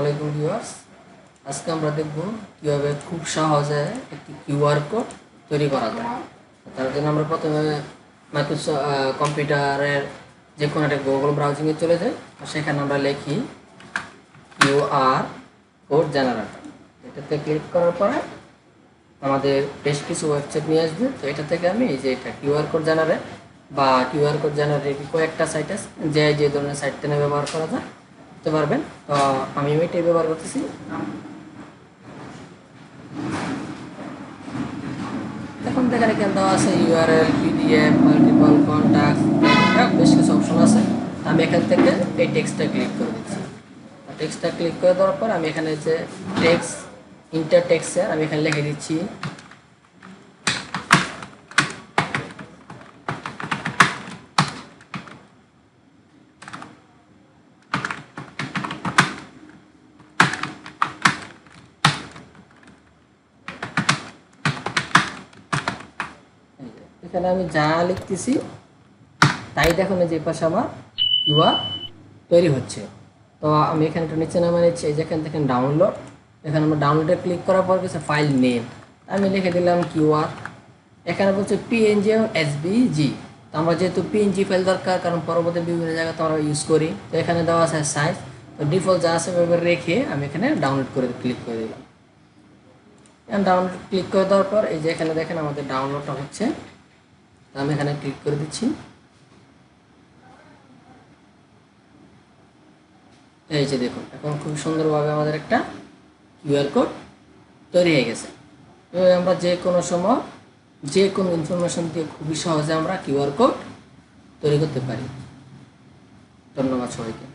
আলাইকুম ভিউয়ার্স। আজকে আমরা দেখব কীভাবে খুব সহজে একটি কিউআর কোড তৈরি করা যায়। তার জন্য আমরা প্রথমে মাইক্রোসফট কম্পিউটারের যে কোনো একটা গুগল ব্রাউজিংয়ে চলে যাই। তো সেখানে আমরা লিখি কিউআর কোড জেনারেটর। এটাতে ক্লিক করার পরে আমাদের বেশ কিছু ওয়েবসাইট নিয়ে আসবে। তো এটা থেকে আমি এই যে এটা কিউআর কোড জেনারেট বা কিউআর কোড জেনারেট কয়েকটা সাইট আছে। যে যে ধরনের সাইট থেকে ব্যবহার করা যায়। করতে পারবেন। আমি এটাই ব্যবহার করতেছি। এখন দেখেন এখানে দেওয়া আছে ইউআরএল পিডিএফ মাল্টিপল কন্ট্যাক্ট বেশ কিছু অপশন আছে। আমি এখান থেকে এই টেক্সটটা ক্লিক করে দিচ্ছি। টেক্সটটা ক্লিক করে দেওয়ার পর আমি এখানে যে টেক্সট ইন্টার টেক্সটে আমি এখানে লিখে দিচ্ছি এখানে আমি যা লিখতেছি, তাই দেখুন যে পাশে আমার কিউআর তৈরি হচ্ছে। তো আমি এখানে একটু নিচে নামে নিচ্ছি, এই যেখান থেকে ডাউনলোড এখানে আমরা ডাউনলোডে ক্লিক করার পর কিছু ফাইল নেম আমি লিখে দিলাম কিউআর এখানে বলছে পিএনজি এবং এসবিজি তো আমরা যেহেতু পিএনজি ফাইল দরকার, কারণ পরবর্তী বিভিন্ন জায়গায় তো আমরা ইউজ করি। তো এখানে দেওয়া আছে সাইজ তো ডিফল্ট যা আছে রেখে আমি এখানে ডাউনলোড করে ক্লিক করে দিলাম। ডাউনলোড ক্লিক করে দেওয়ার পর এই যে এখানে দেখেন আমাদের ডাউনলোডটা হচ্ছে। আমি এখানে ক্লিক করে দিচ্ছি। এই যে দেখুন, এখন খুব সুন্দরভাবে আমাদের একটা কিউআর কোড তৈরি হয়ে গেছে। এভাবে আমরা যে কোনো সময় যে কোনো ইনফরমেশন দিয়ে খুবই সহজে আমরা কিউআর কোড তৈরি করতে পারি। ধন্যবাদ সবাইকে।